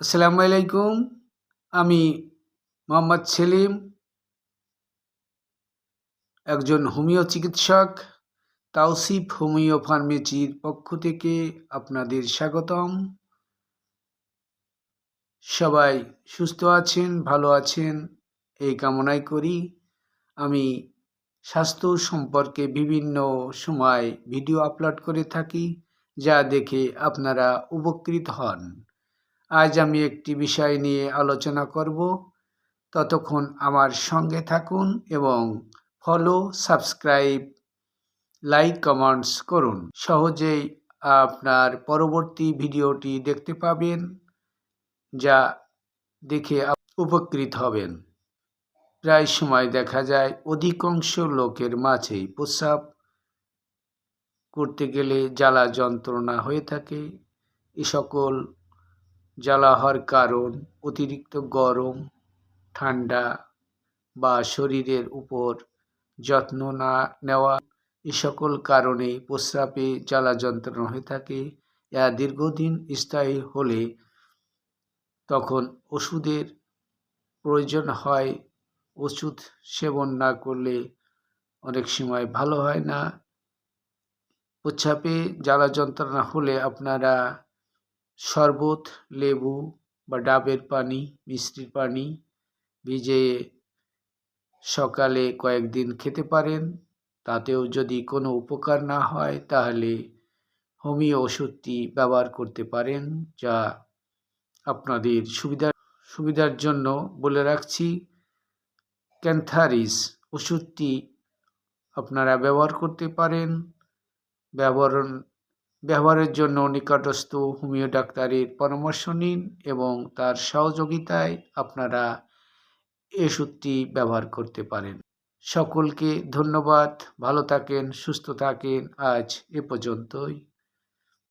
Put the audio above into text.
আসসালামু আলাইকুম। আমি মোহাম্মদ সেলিম, একজন হোমিও চিকিৎসক, তাওসিফ হোমিও ফার্মেসির পক্ষ থেকে আপনাদের স্বাগতম। সবাই সুস্থ আছেন, ভালো আছেন, এই কামনাই করি। আমি স্বাস্থ্য সম্পর্কে বিভিন্ন সময় ভিডিও আপলোড করে থাকি, যা দেখে আপনারা উপকৃত হন। আজ আমি একটি বিষয় নিয়ে আলোচনা করব। ততক্ষণ আমার সঙ্গে থাকুন এবং ফলো সাবস্ক্রাইব লাইক কমেন্টস করুন। সহজেই আপনার পরবর্তী ভিডিওটি দেখতে পাবেন, যা দেখে উপকৃত হবেন। প্রায় সময় দেখা যায় অধিকাংশ লোকের মাঝেই প্রস্রাব করতে গেলে জ্বালা যন্ত্রণা হয়ে থাকে। এ সকল জ্বালা হওয়ার কারণ, অতিরিক্ত গরম, ঠান্ডা বা শরীরের উপর যত্ন না নেওয়া এ সকল কারণে প্রস্রাবে জ্বালা যন্ত্রণা হয়ে থাকে। ইহা দীর্ঘদিন স্থায়ী হলে তখন ওষুধের প্রয়োজন হয়। ওষুধ সেবন না করলে অনেক সময় ভালো হয় না। প্রস্রাবে জ্বালা যন্ত্রণা হলে আপনারা শরবত, লেবু বা ডাবের পানি, মিষ্টির পানি ভিজিয়ে সকালে কয়েকদিন খেতে পারেন। তাতেও যদি কোনো উপকার না হয়, তাহলে হোমিও ওষুধটি ব্যবহার করতে পারেন, যা আপনাদের সুবিধার সুবিধার জন্য বলে রাখছি। ক্যান্থারিস ওষুধটি আপনারা ব্যবহার করতে পারেন। ব্যবহার ব্যবহারের জন্য নিকটস্থ হোমিও ডাক্তারের পরামর্শ নিন এবং তার সহযোগিতায় আপনারা এষুধটি ব্যবহার করতে পারেন। সকলকে ধন্যবাদ। ভালো থাকেন, সুস্থ থাকেন। আজ এ পর্যন্তই।